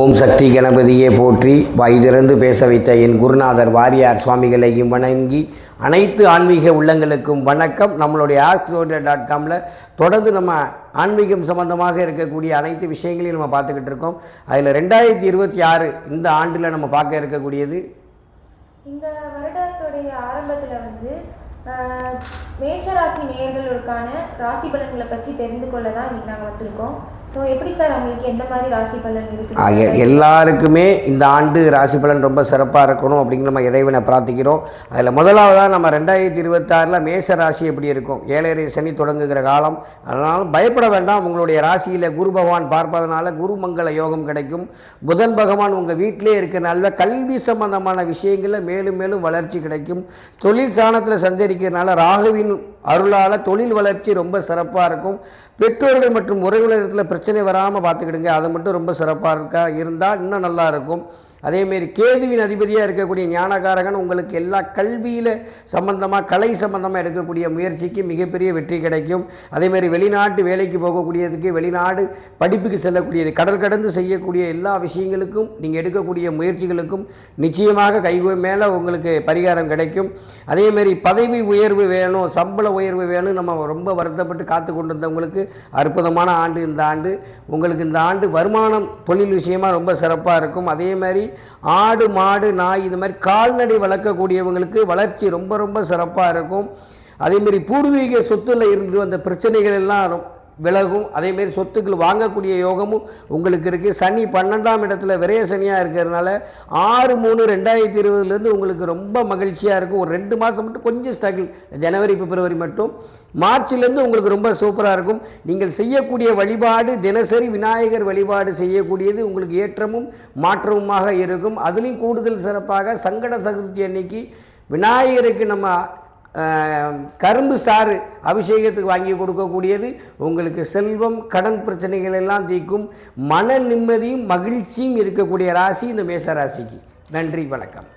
ஓம் சக்தி கணபதியே போற்றி வாய் திறந்து பேச வைத்த என் குருநாதர் வாரியார் சுவாமிகளையும் வணங்கி அனைத்து ஆன்மீக உள்ளங்களுக்கும் வணக்கம். நம்மளுடைய ஆஸ்ட்ரோடியா டாட் காமில் தொடர்ந்து நம்ம ஆன்மீகம் சம்பந்தமாக இருக்கக்கூடிய அனைத்து விஷயங்களையும் நம்ம பார்த்துக்கிட்டு இருக்கோம். அதில் ரெண்டாயிரத்தி இருபத்தி ஆறு இந்த ஆண்டில் நம்ம பார்க்க இருக்கக்கூடியது. இந்த வருடத்துடைய ஆரம்பத்தில் வந்து மேஷராசி நேயர்களுக்கான ராசி பலன்களை பற்றி தெரிந்து கொள்ள தான் இன்னைக்கு நாங்கள் வந்திருக்கோம். ஆக எல்லாருக்குமே இந்த ஆண்டு ராசி பலன் ரொம்ப சிறப்பாக இருக்கணும் அப்படின்னு நம்ம இறைவனை பிரார்த்திக்கிறோம். அதில் முதலாவதாக நம்ம ரெண்டாயிரத்தி இருபத்தாறில் மேச ராசி எப்படி இருக்கும்? ஏழரை சனி தொடங்குகிற காலம். அதனால் பயப்பட வேண்டாம். உங்களுடைய ராசியில் குரு பகவான் பார்ப்பதனால குருமங்கள யோகம் கிடைக்கும். புதன் பகவான் உங்கள் வீட்டிலே இருக்கிறனால கல்வி சம்பந்தமான விஷயங்களில் மேலும் மேலும் வளர்ச்சி கிடைக்கும். தொழில் சாணத்தில் சஞ்சரிக்கிறதுனால ராகுவின் அருளால் தொழில் வளர்ச்சி ரொம்ப சிறப்பாக இருக்கும். பெற்றோர்கள் மற்றும் உறவினர்களிடத்தில் பிரச்சனை வராமல் பார்த்துக்கிடுங்க அது மட்டும் ரொம்ப சிறப்பாக இருக்கா? இருந்தால் இன்னும் நல்லா இருக்கும். அதேமாரி கேதுவின் அதிபதியாக இருக்கக்கூடிய ஞானகாரகன் உங்களுக்கு எல்லா கல்வியில் சம்பந்தமாக கலை சம்பந்தமாக எடுக்கக்கூடிய முயற்சிக்கு மிகப்பெரிய வெற்றி கிடைக்கும். அதேமாரி வெளிநாட்டு வேலைக்கு போகக்கூடியதுக்கு வெளிநாடு படிப்புக்கு செல்லக்கூடியது கடல் கடந்து செய்யக்கூடிய எல்லா விஷயங்களுக்கும் நீங்கள் எடுக்கக்கூடிய முயற்சிகளுக்கும் நிச்சயமாக கை மேலே உங்களுக்கு பரிகாரம் கிடைக்கும். அதேமாரி பதவி உயர்வு வேணும் சம்பள உயர்வு வேணும் நம்ம ரொம்ப வருத்தப்பட்டு காத்து கொண்டிருந்தவங்களுக்கு அற்புதமான ஆண்டு இந்த ஆண்டு. உங்களுக்கு இந்த ஆண்டு வருமானம் தொழில் விஷயமா ரொம்ப சிறப்பாக இருக்கும். அதே மாதிரி ஆடு மாடு நாய் இது மாதிரி கால்நடை வளர்க்கக்கூடியவங்களுக்கு வளர்ச்சி ரொம்ப ரொம்ப சிறப்பாக இருக்கும். அதேமாரி பூர்வீக சொத்துல இருந்து வந்த பிரச்சனைகள் எல்லாம் விலகும். அதேமாரி சொத்துக்கள் வாங்கக்கூடிய யோகமும் உங்களுக்கு இருக்குது சனி பன்னெண்டாம் இடத்துல விரைய சனியாக இருக்கிறதுனால ஆறு மூணு ரெண்டாயிரத்தி இருபதுலேருந்து உங்களுக்கு ரொம்ப மகிழ்ச்சியாக இருக்கும். ஒரு ரெண்டு மாதம் மட்டும் கொஞ்சம் ஸ்ட்ரகிள் ஜனவரி பிப்ரவரி மட்டும். மார்ச்லேருந்து உங்களுக்கு ரொம்ப சூப்பராக இருக்கும். நீங்கள் செய்யக்கூடிய வழிபாடு தினசரி விநாயகர் வழிபாடு செய்யக்கூடியது உங்களுக்கு ஏற்றமும் மாற்றமுமாக இருக்கும். அதுலேயும் கூடுதல் சிறப்பாக சங்கட சதுர்த்தி அன்னைக்கு விநாயகருக்கு நம்ம கரும்பு சாறு அபிஷேகத்துக்கு வாங்கி கொடுக்கக்கூடியது. உங்களுக்கு செல்வம் கடன் பிரச்சனைகள் எல்லாம் தீர்க்கும். மன நிம்மதியும் மகிழ்ச்சியும் இருக்கக்கூடிய ராசி இந்த மேச ராசிக்கு. நன்றி வணக்கம்.